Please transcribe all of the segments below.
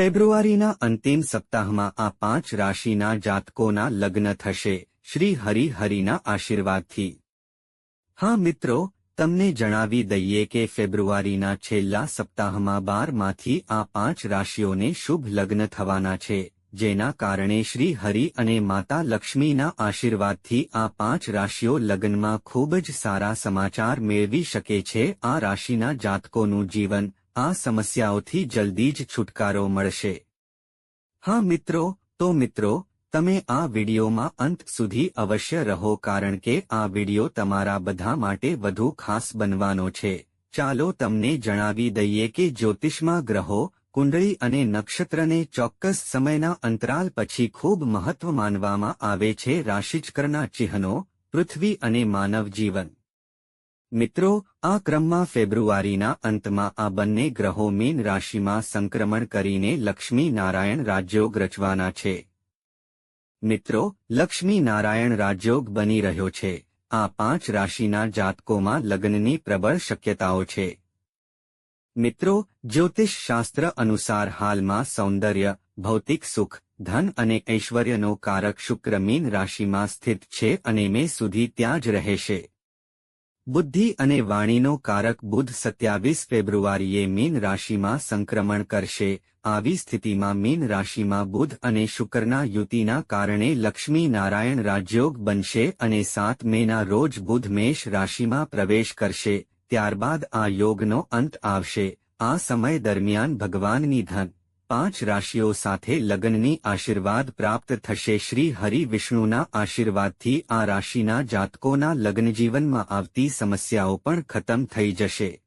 ફેબ્રુઆરીના અંતિમ સપ્તાહમાં આ પાંચ રાશિના જાતકોના લગ્ન થશે. શ્રી હરિ હરિના આશીર્વાદથી. હા મિત્રો, તમને જણાવી દઈએ કે ફેબ્રુઆરીના છેલ્લા સપ્તાહમાં બારમાંથી આ પાંચ રાશિઓને શુભ લગ્ન થવાના છે, જેના કારણે શ્રી હરિ અને માતા લક્ષ્મીના આશીર્વાદથી આ પાંચ રાશિઓ લગ્નમાં ખૂબ જ સારા સમાચાર મેળવી શકે છે. આ રાશિના જાતકોનું જીવન આ સમસ્યાઓથી જલ્દી જ છુટકારો મળશે. હા મિત્રો, તો મિત્રો, તમે આ વિડીયોમાં અંત સુધી અવશ્ય રહો કારણ કે આ વિડિયો તમારા બધા માટે વધુ ખાસ બનવાનો છે. ચાલો તમને જણાવી દઈએ કે જ્યોતિષમાં ગ્રહો, કુંડળી અને નક્ષત્રને ચોક્કસ સમયના અંતરાલ પછી ખૂબ મહત્વ માનવામાં આવે છે. રાશિચક્રના ચિહ્નો, પૃથ્વી અને માનવ જીવન. મિત્રો, આ ક્રમમાં ફેબ્રુઆરીના અંતમાં આ બંને ગ્રહો મીન રાશિમાં સંક્રમણ કરીને લક્ષ્મી નારાયણ રાજયોગ રચવાના છે. મિત્રો, લક્ષ્મી નારાયણ રાજયોગ બની રહ્યો છે. આ પાંચ રાશિના જાતકોમાં લગ્નની પ્રબળ શક્યતાઓ છે. મિત્રો, જ્યોતિષ શાસ્ત્ર અનુસાર હાલમાં સૌંદર્ય, ભૌતિક સુખ, ધન અને ઐશ્વર્યનો કારક શુક્ર મીન રાશિમાં સ્થિત છે અને મે સુધી ત્યાં જ રહેશે બુદ્ધિ અને વાણીનો કારક બુધ સત્યાવીસ ફેબ્રુઆરીએ મીન રાશિમાં સંક્રમણ કરશે. આવી સ્થિતિમાં મીન રાશિમાં બુધ અને શુક્રના યુતિના કારણે લક્ષ્મી નારાયણ રાજયોગ બનશે અને સાત મેના રોજ બુધ મેષ રાશિમાં પ્રવેશ કરશે. ત્યારબાદ આ યોગનો અંત આવશે. આ સમય દરમિયાન ભગવાનની ધન પાંચ રાશિઓ સાથે લગ્નની આશીર્વાદ પ્રાપ્ત થશે. શ્રી હરિ વિષ્ણુના આશીર્વાદથી આ રાશિના જાતકોના લગ્નજીવનમાં આવતી સમસ્યાઓ પણ ખતમ થઈ જશે.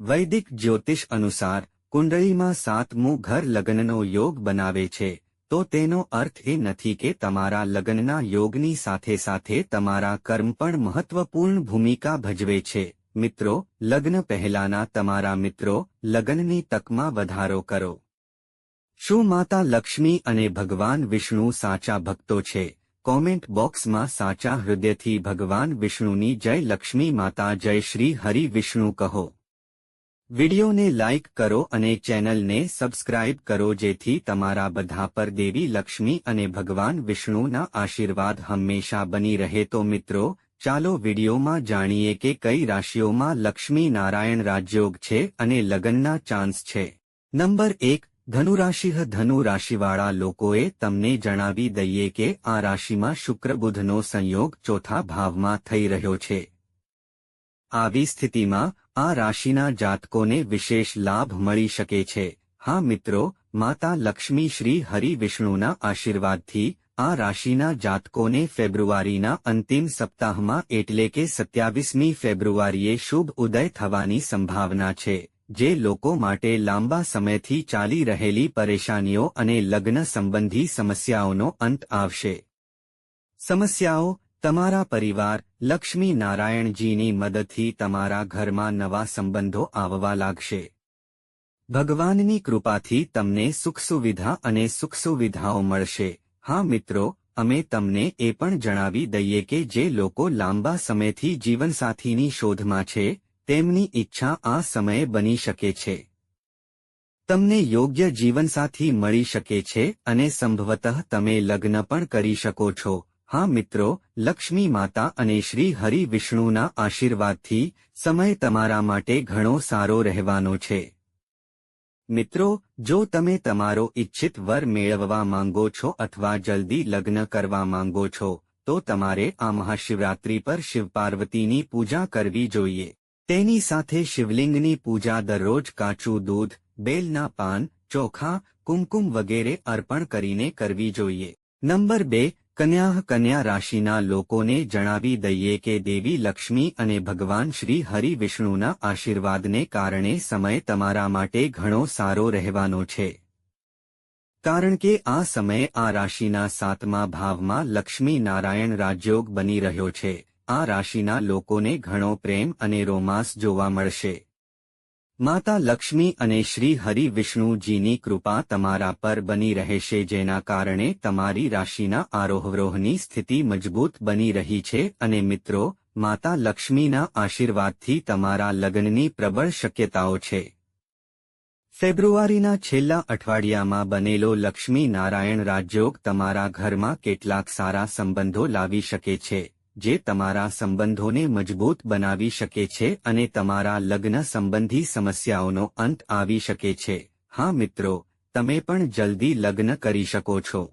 વૈદિક જ્યોતિષ અનુસાર, કુંડળીમાં સાતમું ઘર લગ્નનો યોગ બનાવે છે. તો તેનો અર્થ એ નથી કે તમારા લગ્નના યોગની સાથે સાથે તમારા કર્મ પણ મહત્વપૂર્ણ ભૂમિકા ભજવે છે. મિત્રો, લગ્ન પહેલાના તમારા મિત્રો, લગ્નની તકમાં વધારો કરો. શું માતા લક્ષ્મી અને ભગવાન વિષ્ણુ સાચા ભક્તો છે? કોમેન્ટ બોક્સમાં સાચા હૃદયથી ભગવાન વિષ્ણુની જય લક્ષ્મી માતા જય શ્રી હરિ વિષ્ણુ કહો. વિડિયોને લાઇક કરો અને ચેનલને સબસ્ક્રાઇબ કરો જેથી તમારા બધા પર દેવી લક્ષ્મી અને ભગવાન વિષ્ણુના આશીર્વાદ હંમેશા બની રહે. તો મિત્રો, ચાલો વિડિયોમાં જાણીએ કે કઈ રાશિઓમાં લક્ષ્મી નારાયણ રાજયોગ છે અને લગ્નના ચાન્સ છે. નંબર એક ધનુરાશિ ધનુ રાશિવાળા લોકોએ તમને જણાવી દઈએ કે આ રાશિમાં શુક્ર બુધનો સંયોગ ચોથા ભાવમાં થઈ રહ્યો છે. આવી સ્થિતિમાં આ રાશિના જાતકોને વિશેષ લાભ મળી શકે છે. હા મિત્રો, માતા લક્ષ્મી શ્રી હરિ વિષ્ણુના આશીર્વાદથી આ રાશિના જાતકોને ફેબ્રુઆરીના અંતિમ સપ્તાહમાં એટલે કે સત્યાવીસમી ફેબ્રુઆરીએ શુભ ઉદય થવાની સંભાવના છે. જે લોકો માટે લાંબા સમયથી ચાલી રહેલી પરેશાનીઓ અને લગ્ન સંબંધી સમસ્યાઓનો અંત આવશે. સમસ્યાઓ, તમારા પરિવાર, લક્ષ્મી નારાયણજીની મદદથી તમારા ઘરમાં નવા સંબંધો આવવા લાગશે. ભગવાનની કૃપાથી તમને સુખ સુવિધા અને સુખ સુવિધાઓ મળશે. હા મિત્રો, અમે તમને એ પણ જણાવી દઈએ કે જે લોકો લાંબા સમયથી જીવનસાથીની શોધમાં છે તેમની ઈચ્છા આ સમયે બની શકે છે. તમને યોગ્ય જીવનસાથી મળી શકે છે અને સંભવતઃ તમે લગ્ન પણ કરી શકો છો. હા મિત્રો, લક્ષ્મી માતા અને શ્રી હરિ વિષ્ણુના આશીર્વાદથી સમય તમારા માટે ઘણો સારો રહેવાનો છે. મિત્રો, જો તમે તમારો ઇચ્છિત વર મેળવવા માંગો છો અથવા જલ્દી લગ્ન કરવા માંગો છો, તો તમારે આ મહાશિવરાત્રી પર શિવપાર્વતીની પૂજા કરવી જોઈએ. તેની સાથે શિવલિંગની પૂજા દરરોજ કાચું દૂધ, બેલના પાન, ચોખા, કુમકુમ વગેરે અર્પણ કરીને કરવી જોઈએ. નંબર બે, કન્યા કન્યા રાશિના લોકોને જણાવી દઈએ કે દેવી લક્ષ્મી અને ભગવાન શ્રી હરિ વિષ્ણુના આશીર્વાદને કારણે સમય તમારા માટે ઘણો સારો રહેવાનો છે. કારણ કે આ સમય આ રાશિના સાતમા ભાવમાં લક્ષ્મી નારાયણ રાજયોગ બની રહ્યો છે. આ રાશિના લોકોને ઘણો પ્રેમ અને રોમાંસ જોવા મળશે. માતા લક્ષ્મી અને શ્રી હરિ વિષ્ણુજીની કૃપા તમારા પર બની રહેશે જેના કારણે તમારી રાશિના આરોહવરોહની સ્થિતિ મજબૂત બની રહી છે અને મિત્રો, માતા લક્ષ્મીના આશીર્વાદથી તમારા લગ્નની પ્રબળ શક્યતાઓ છે. ફેબ્રુઆરીના છેલ્લા અઠવાડિયામાં બનેલો લક્ષ્મી નારાયણ રાજયોગ તમારા ઘરમાં કેટલાક સારા સંબંધો લાવી શકે છે. જે તમારા સંબંધોને મજબૂત બનાવી શકે છે અને તમારા લગ્ન સંબંધી સમસ્યાઓનો અંત આવી શકે છે. હા મિત્રો, તમે પણ જલ્દી લગ્ન કરી શકો છો.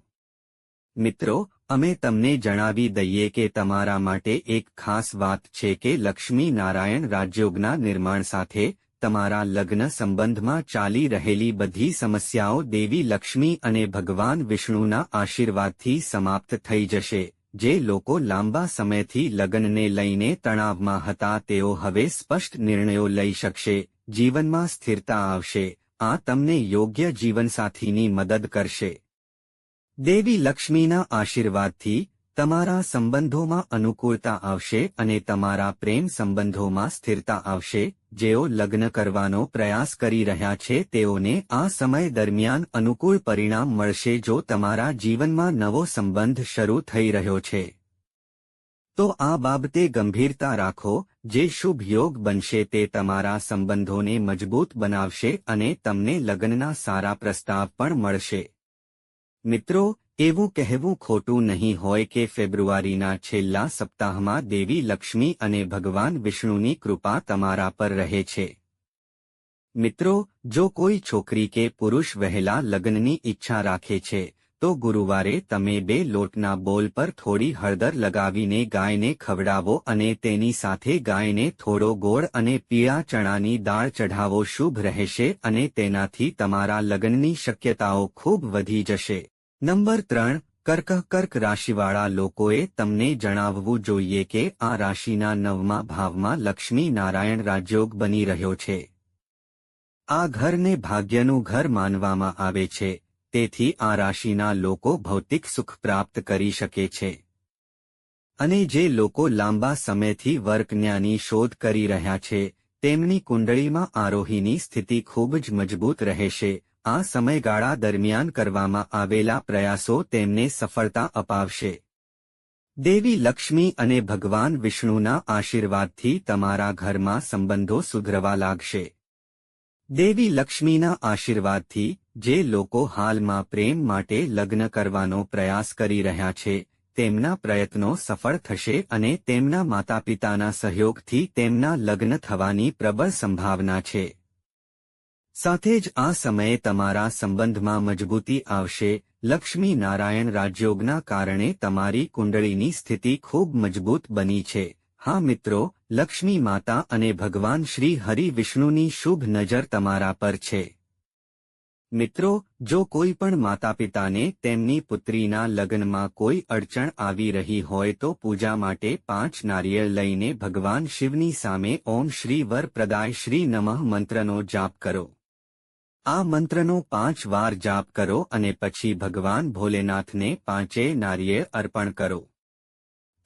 મિત્રો, અમે તમને જણાવી દઈએ કે તમારા માટે એક ખાસ વાત છે કે લક્ષ્મી નારાયણ રાજયોગના નિર્માણ સાથે તમારા લગ્ન સંબંધમાં ચાલી રહેલી બધી સમસ્યાઓ દેવી લક્ષ્મી અને ભગવાન વિષ્ણુના આશીર્વાદથી સમાપ્ત થઈ જશે. જે લોકો લાંબા સમયથી લગ્નને લઈને તણાવમાં હતા, તેઓ હવે સ્પષ્ટ નિર્ણયો લઈ શકશે, જીવનમાં સ્થિરતા આવશે, આ તમને યોગ્ય જીવનસાથીની મદદ કરશે. દેવી લક્ષ્મીના આશીર્વાદથી તમારા સંબંધોમાં અનુકૂળતા આવશે અને તમારા પ્રેમ સંબંધોમાં સ્થિરતા આવશે, જેઓ લગ્ન કરવાનો પ્રયાસ કરી રહ્યા છે તેઓને આ સમય દરમિયાન અનુકૂળ પરિણામ મળશે જો તમારા જીવનમાં નવો સંબંધ શરૂ થઈ રહ્યો છે. તો આ બાબતે ગંભીરતા રાખો, જે શુભ યોગ બનશે તે તમારા સંબંધોને મજબૂત બનાવશે અને તમને લગ્નના સારા પ્રસ્તાવ પણ મળશે. મિત્રો, એવું કહેવું ખોટું નહીં હોય કે ફેબ્રુઆરીના છેલ્લા સપ્તાહમાં દેવી લક્ષ્મી અને ભગવાન વિષ્ણુની કૃપા તમારા પર રહે છે. મિત્રો, જો કોઈ છોકરી કે પુરુષ વહેલા લગ્નની ઈચ્છા રાખે છે, તો ગુરુવારે તમે બે લોટના બોલ પર થોડી હળદર લગાવીને ગાયને ખવડાવો અને તેની સાથે ગાયને થોડો ગોળ અને પીળા ચણાની દાળ ચઢાવો, શુભ રહેશે અને તેનાથી તમારા લગ્નની શક્યતાઓ ખૂબ વધી જશે. નંબર ત્રણ, કર્ક કર્ક રાશિવાળા લોકોએ તમને જણાવવું જોઈએ કે આ રાશિના નવમા ભાવમાં લક્ષ્મી નારાયણ રાજયોગ બની રહ્યો છે. આ ઘરને ભાગ્યનું ઘર માનવામાં આવે છે, તેથી આ રાશિના લોકો ભૌતિક સુખ પ્રાપ્ત કરી શકે છે. અને જે લોકો લાંબા સમયથી વર્કન્યાની શોધ કરી રહ્યા છે, તેમની કુંડળીમાં આરોહીની સ્થિતિ ખૂબ જ મજબૂત રહેશે આ સમયગાળા દરમિયાન કરવામાં આવેલા પ્રયાસો તેમને સફળતા અપાવશે. દેવી લક્ષ્મી અને ભગવાન વિષ્ણુના આશીર્વાદથી તમારા ઘરમાં સંબંધો સુધરવા લાગશે. દેવી લક્ષ્મીના આશીર્વાદથી જે લોકો હાલમાં પ્રેમ માટે લગ્ન કરવાનો પ્રયાસ કરી રહ્યા છે, તેમના પ્રયત્નો સફળ થશે અને તેમના માતાપિતાના સહયોગથી તેમના લગ્ન થવાની પ્રબળ સંભાવના છે. સાથે જ આ સમયે તમારા સંબંધમાં મજબૂતી આવશે. લક્ષ્મી નારાયણ રાજયોગના કારણે તમારી કુંડળીની સ્થિતિ ખૂબ મજબૂત બની છે. હા મિત્રો, લક્ષ્મી માતા અને ભગવાન શ્રી હરિ વિષ્ણુની શુભ નજર તમારા પર છે. મિત્રો, જો કોઈ પણ માતાપિતાને તેમની પુત્રીના લગ્નમાં કોઈ અડચણ આવી રહી હોય તો પૂજા માટે પાંચ નારિયેળ લઈને ભગવાન શિવની સામે ઓમ શ્રી વર પ્રદાય શ્રી નમઃ મંત્રનો જાપ કરો. આ મંત્રનો પાંચ વાર જાપ કરો અને પછી ભગવાન ભોલેનાથને પાંચે નારિયેળ અર્પણ કરો.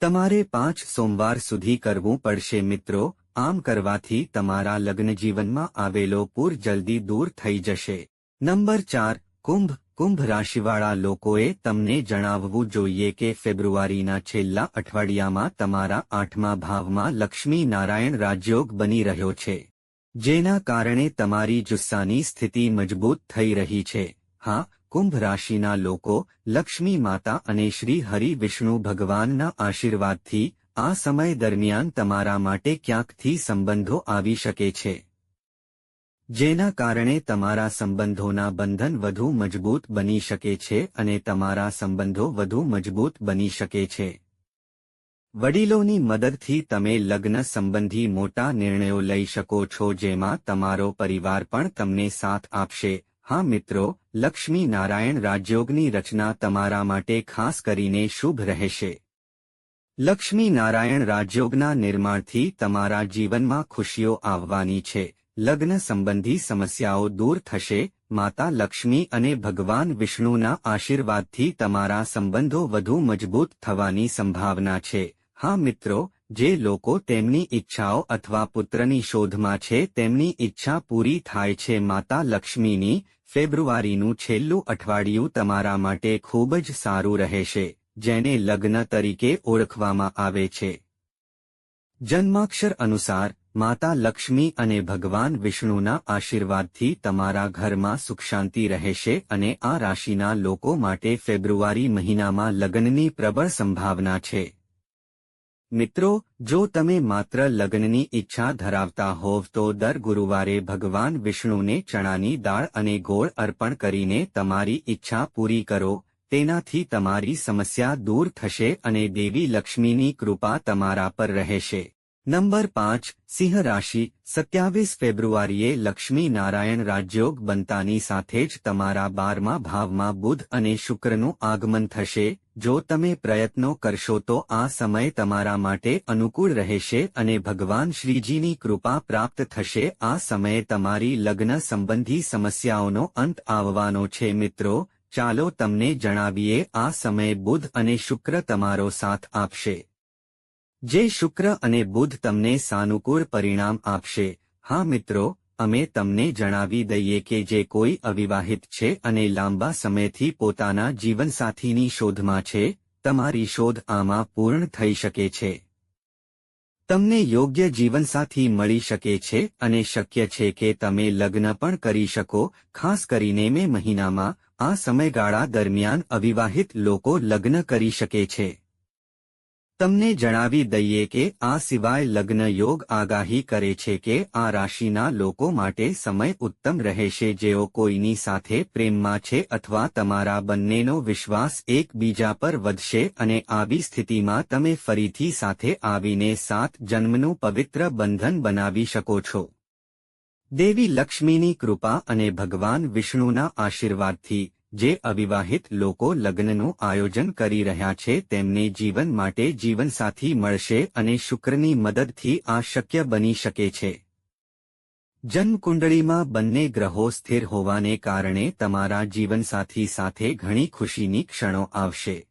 તમારે પાંચ સોમવાર સુધી કરવું પડશે મિત્રો, આમ કરવાથી તમારા લગ્નજીવનમાં આવેલો પૂર જલ્દી દૂર થઈ જશે. નંબર ચાર, કુંભ કુંભ રાશિવાળા લોકોએ તમને જણાવવું જોઈએ કે ફેબ્રુઆરીના છેલ્લા અઠવાડિયામાં તમારા આઠમા ભાવમાં લક્ષ્મી નારાયણ રાજયોગ બની રહ્યો છે. જેના કારણે તમારી જુસ્સાની સ્થિતિ મજબૂત થઈ રહી છે. હા, કુંભ રાશિના લોકો, લક્ષ્મી માતા અને શ્રી હરિ વિષ્ણુ ભગવાનના આશીર્વાદથી આ સમય દરમિયાન તમારા માટે ક્યાંકથી સંબંધો આવી શકે છે. જેના કારણે તમારા સંબંધોના બંધન વધુ મજબૂત બની શકે છે અને તમારા સંબંધો વધુ મજબૂત બની શકે છે. વડીલોની મદદથી તમે લગ્ન સંબંધી મોટા નિર્ણયો લઈ શકો છો જેમાં તમારો પરિવાર પણ તમને સાથ આપશે. હા મિત્રો, લક્ષ્મી નારાયણ રાજયોગની રચના તમારા માટે ખાસ કરીને શુભ રહેશે. લક્ષ્મી નારાયણ રાજયોગના નિર્માણથી તમારા જીવનમાં ખુશીઓ આવવાની છે. લગ્ન સંબંધી સમસ્યાઓ દૂર થશે. માતા લક્ષ્મી અને ભગવાન વિષ્ણુના આશીર્વાદથી તમારા સંબંધો વધુ મજબૂત થવાની સંભાવના છે. હા મિત્રો, જે લોકો તેમની ઈચ્છાઓ અથવા પુત્રની શોધમાં છે તેમની ઈચ્છા પૂરી થાય છે માતા લક્ષ્મીની, ફેબ્રુઆરીનું છેલ્લું અઠવાડિયું તમારા માટે ખૂબ જ સારું રહેશે, જેને લગ્ન તરીકે ઓળખવામાં આવે છે. જન્માક્ષર અનુસાર, માતા લક્ષ્મી અને ભગવાન વિષ્ણુના આશીર્વાદથી તમારા ઘરમાં સુખ શાંતિ રહેશે અને આ રાશિના લોકો માટે ફેબ્રુઆરી મહિનામાં લગ્નની પ્રબળ સંભાવના છે. મિત્રો, જો તમે માત્ર લગ્નની ઈચ્છા ધરાવતા હોવ તો દર ગુરુવારે ભગવાન વિષ્ણુને ચણાની દાળ અને ગોળ અર્પણ કરીને તમારી ઈચ્છા પૂરી કરો, તેનાથી તમારી સમસ્યા દૂર થશે અને દેવી લક્ષ્મીની કૃપા તમારા પર રહેશે. નંબર પાંચ, સિંહ રાશિ, સત્યાવીસ ફેબ્રુઆરીએ લક્ષ્મી નારાયણ રાજયોગ બનતાની સાથે જ તમારા બારમા ભાવમાં બુધ અને શુક્રનું આગમન થશે. જો તમે પ્રયત્નો કરશો તો આ સમય તમારા માટે અનુકૂળ રહેશે અને ભગવાન શ્રીજીની કૃપા પ્રાપ્ત થશે. આ સમયે તમારી લગ્ન સંબંધી સમસ્યાઓનો અંત આવવાનો છે. મિત્રો, ચાલો તમને જણાવીએ આ સમયે બુધ અને શુક્ર તમારો સાથ આપશે. જે શુક્ર અને બુધ તમને સાનુકૂળ પરિણામ આપશે. હા મિત્રો, અમે તમને જણાવી દઈએ કે જે કોઈ અવિવાહિત છે અને લાંબા સમયથી પોતાના જીવનસાથીની શોધમાં છે, તમારી શોધ આમાં પૂર્ણ થઈ શકે છે. તમને યોગ્ય જીવનસાથી મળી શકે છે અને શક્ય છે કે તમે લગ્ન પણ કરી શકો, ખાસ કરીને મે મહિનામાં, આ સમયગાળા દરમિયાન અવિવાહિત લોકો લગ્ન કરી શકે છે. તમને જણાવી દઈએ કે આ સિવાય લગ્ન યોગ આગાહી કરે છે કે આ રાશિના લોકો માટે સમય ઉત્તમ રહેશે જેઓ કોઈની સાથે પ્રેમમાં છે અથવા તમારા બંનેનો વિશ્વાસ એકબીજા પર વધશે અને આવી સ્થિતિમાં તમે ફરીથી સાથે આવીને સાત જન્મનું પવિત્ર બંધન બનાવી શકો છો. દેવી લક્ષ્મીની કૃપા અને ભગવાન વિષ્ણુના આશીર્વાદથી જે અવિવાહિત લોકો લગ્નનું આયોજન કરી રહ્યા છે તેમને જીવન માટે જીવનસાથી મળશે અને શુક્રની મદદથી આ શક્ય બની શકે છે. જન્મકુંડળીમાં બંને ગ્રહો સ્થિર હોવાને કારણે તમારા જીવનસાથી સાથે ઘણી ખુશીની ક્ષણો આવશે.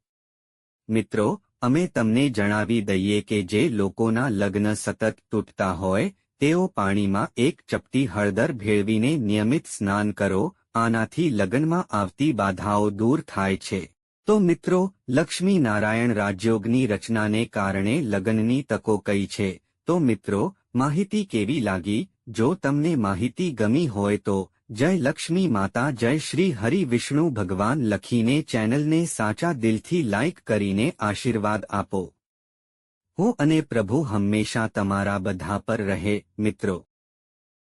મિત્રો, અમે તમને જણાવી દઈએ કે જે લોકોના લગ્ન સતત તૂટતા હોય, તેઓ પાણીમાં એક ચપટી હળદર ભેળવીને નિયમિત સ્નાન કરો આનાથી લગ્નમાં આવતી બાધાઓ દૂર થાય છે. તો મિત્રો લક્ષ્મી નારાયણ રાજયોગની રચનાને કારણે લગ્નની તકો કઈ છે? તો મિત્રો, માહિતી કેવી લાગી? જો તમને માહિતી ગમી હોય તો, જય લક્ષ્મી માતા, જય શ્રી હરિ વિષ્ણુ ભગવાન લખીને ચેનલને સાચા દિલથી લાઇક કરીને આશીર્વાદ આપો. હું અને પ્રભુ હંમેશા તમારા બધા પર રહે, મિત્રો.